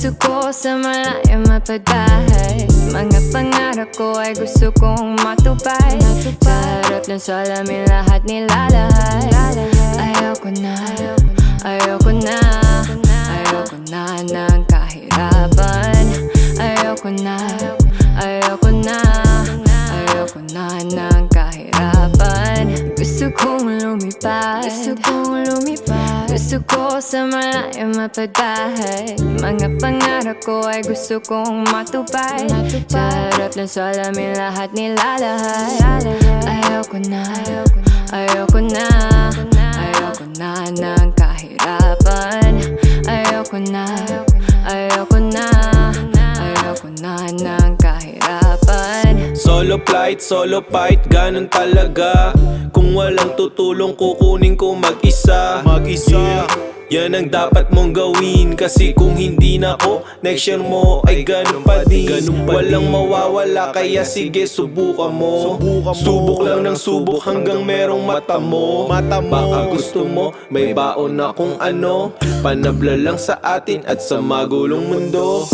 Gusto ko sa malayo mapagbahay. Mga pangarap ko ay gusto kong matupay. Harap ng salamin lahat nilalahay Ayoko na, ayoko na Ayoko na ng kahirapan. Ayoko na, ayoko na Ayoko na ng kahirapan. Gusto kong lumipad. Gusto kong lumipad. Gusto ko sa malayo mapagbahay. Mga pangarap ko ay gusto kong matupay Sa harap ng salamin lahat nilalahay Ayoko na, ayoko na. Ayoko na ng kahirapan. Ayoko na, Solo flight, solo fight, ganun talaga. Kung walang tutulong kukunin ko mag-isa. Mag-isa. Yan ang dapat mong gawin. Kasi kung hindi na ako Next year mo ay ganun pa din. Walang mawawala kaya sige subukan mo. Subok lang ng subok hanggang merong mata mo. Baka gusto mo may baon na kung ano. Panabla lang sa atin at sa magulong mundo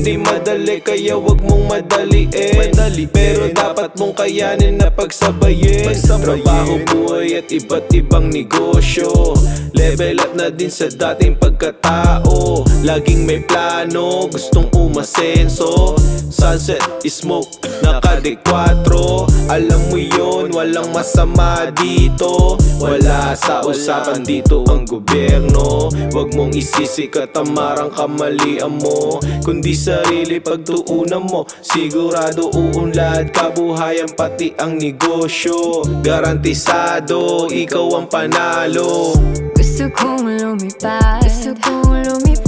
hindi madali kaya wag mong madaliin Pero dapat mong kayanin na pagsabayin. Trabaho, buhay at iba't ibang negosyo. Level up na din sa dating pagkatao. Laging may plano, gustong umasenso. Sunset, smoke, 4 Alam mo yon walang masama dito. Wala sa usapan dito ang gobyerno. Wag mong isisi katamarang kamalian mo. Kundi sarili pagtuunan mo Sigurado uunlad. Kabuhayan pati ang negosyo Garantisado, ikaw ang panalo. Gusto kong lumipad Gusto kong lumipad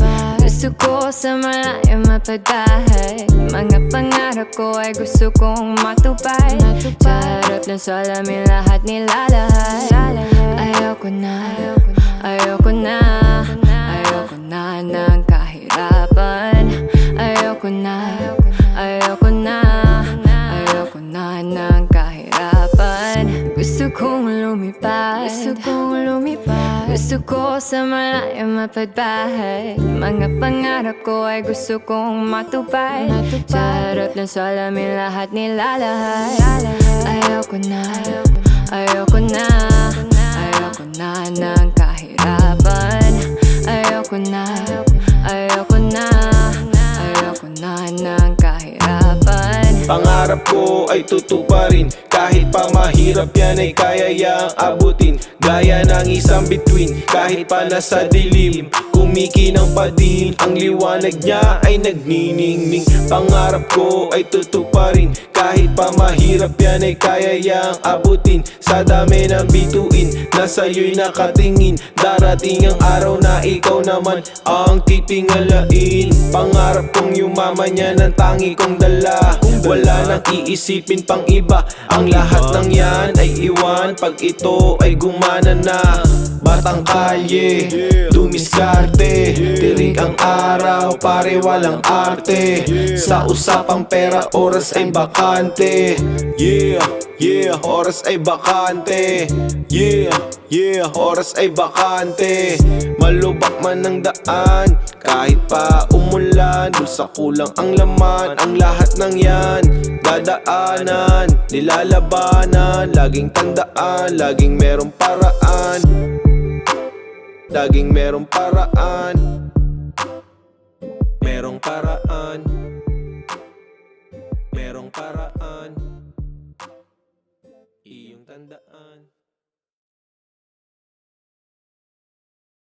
Gusto ko sa malayo mapagbahay Mga pangarap ko ay gusto kong matupay. Sa harap ng salamin lahat nilalahay Ayoko na, sa malayo mapagbahay. Mga pangarap ko ay gusto kong matupay. Sa harap ng salamin lahat nilalahay Ayoko na, ayoko na Ayoko na ng kahirapan. Ayoko na, ayoko na Ayoko na ng kahirapan. Pangarap ko ay tutuparin Kahit pa mahirap yan ay kaya yang abutin. Gaya ng isang bituin Kahit pa nasa dilim. Kumikinang pa din Ang liwanag niya ay nagniningning. Pangarap ko ay tutuparin. Kahit pa mahirap yan ay kaya yang abutin. Sa dami ng bituin Na sa'yo'y nakatingin. Darating ang araw na ikaw naman Ang titingalain. Pangarap kong yumaman yan ang tangi kong dala. Wala nang iisipin pang iba Ang lahat ng yan ay iwan. Pag ito ay gumana na Batang kalye, dumiskarte. Tirik ang araw, pare walang arte. Sa usapang pera, oras ay bakante. Yeah, yeah, oras ay bakante. Yeah, yeah, oras ay bakante. Malubak man ang daan Kahit pa umulan. Dun sa kulang ang laman Ang lahat ng yan. Dadaanan Nilalabanan. Laging tandaan Laging merong paraan Laging merong paraan. Merong paraan. Merong paraan. Iyong tandaan.